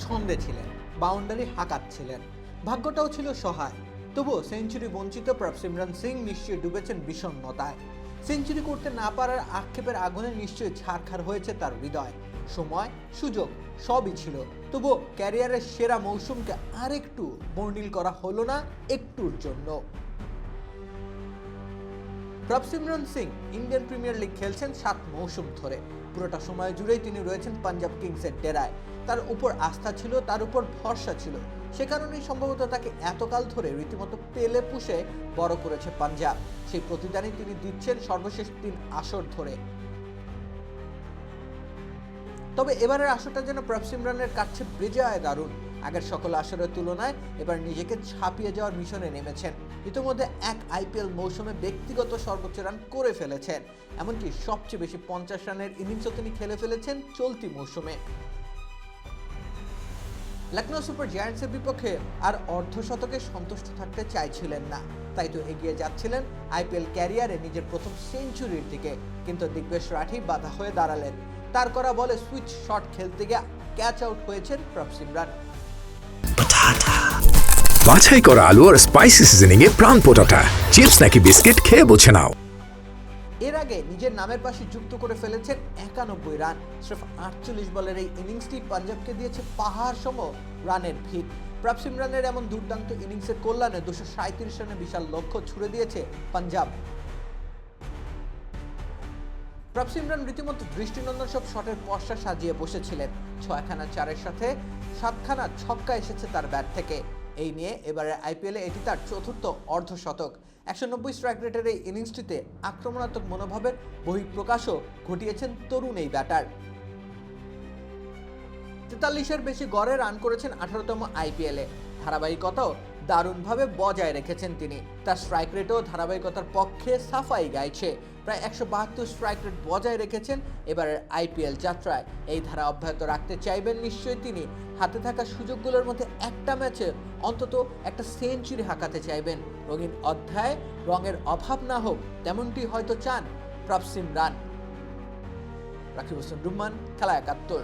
ছন্দে ছিলেন বাউন্ডারি হাঁকাচ্ছিলেন। ভাগ্যটাও ছিল সহায়। তবুও সেঞ্চুরি বঞ্চিত প্রভসিমরন সিং নিশ্চয়ই ডুবেছেন বিষণ্ণতায়। সেঞ্চুরি করতে না পারার আক্ষেপের আগুনে নিশ্চয়ই ছারখার হয়েছে তার হৃদয়। সময়, সুযোগ সবই ছিল। তবুও ক্যারিয়ারের সেরা মৌসুমকে আরেকটু বর্ণিল করা হলো না একটুর জন্য। Prabhsimran Singh, Indian Premier League খেলছেন সাত মৌসুম ধরে। পুরোটা সময় জুড়েই তিনি রয়েছেন পাঞ্জাব কিংসের ডেরায়। তার উপর আস্থা ছিল, তার উপর ভরসা ছিল। সে কারণেই সম্ভবত তাকে এতকাল ধরে রীতিমতো পেলে পুষে বড় করেছে পাঞ্জাব। সেই প্রতিদানই তিনি দিচ্ছেন সর্বশেষ তিন আসর ধরে। তবে এবারের আসরটা যেন প্রভসিমরানের কাছে বেজায় দারুণ। আগের সকল আসরের তুলনায় এবার নিজেকে ছাপিয়ে যাওয়ার মিশনে নেমেছেন। ইতিমধ্যে এক আইপিএল মৌসুমে ব্যক্তিগত সর্বোচ্চ রান করে ফেলেছেন। এমনকি সবচেয়ে বেশি পঞ্চাশ রানের ইনিংসও তিনি খেলে ফেলেছেন চলতি মৌসুমে। লখনৌ সুপার জায়ান্টসের বিপক্ষে আর অর্ধশতকে সন্তুষ্ট থাকতে চাইছিলেন না। তাই তো এগিয়ে যাচ্ছিলেন আইপিএল ক্যারিয়ারে নিজের প্রথম সেঞ্চুরির দিকে। কিন্তু দিগ্বেশ রাঠি বাধা হয়ে দাঁড়ালেন। তার করা বলে সুইচ শট খেলতে গিয়ে ক্যাচ আউট হয়েছেন প্রভ সিমরান বাছাই করা আলু আর স্পাইসি সিজনিং এ প্রাণ পোটাটা চিপস নাকি বিস্কিট খেয়ে বুঝে নাও। এর আগে নিজের নামের পাশে যুক্ত করে ফেলেছেন একানব্বই রান। স্রেফ আটচল্লিশ বলের এই ইনিংসটি পাঞ্জাবকে দিয়েছে পাহাড় সম রানের ভিত। প্রাপ সিমরানের এমন দুর্দান্ত ইনিংসের কল্যাণে দুশো সাঁত্রিশ রানের বিশাল লক্ষ্য ছুড়ে দিয়েছে পাঞ্জাব। প্রাপ সিমরান রীতিমতো দৃষ্টিনন্দন সব শটের পশ্চা সাজিয়ে বসেছিলেন। ছয়খানা চারের সাথে সাতখানা ছক্কা এসেছে তার ব্যাট থেকে। এই নিয়ে এবারে আইপিএলে এটি তার চতুর্থ অর্ধশতক। একশো নব্বই স্ট্রাইক রেটের এই ইনিংসটিতে আক্রমণাত্মক মনোভাবের বহিঃপ্রকাশও ঘটিয়েছেন তরুণ এই ব্যাটার। তেতাল্লিশের বেশি গড়ে রান করেছেন আঠারোতম আইপিএলে। ধারাবাহিকতাও দারুণভাবে বজায় রেখেছেন তিনি। তার স্ট্রাইক রেটও ধারাবাহিকতার পক্ষে সাফাই গাইছে। প্রায় একশো বাহাত্তর স্ট্রাইক রেট বজায় রেখেছেন এবারের আইপিএল যাত্রায়। এই ধারা অব্যাহত রাখতে চাইবেন নিশ্চয়ই তিনি। হাতে থাকা সুযোগগুলোর মধ্যে একটা ম্যাচে অন্তত একটা সেঞ্চুরি হাঁকাতে চাইবেন। রঙিন অধ্যায়, রঙের অভাব না হোক, তেমনটি হয়তো চান প্রভসিম রান। রাকিব হোসেন, রুম্মান, খেলা একাত্তর।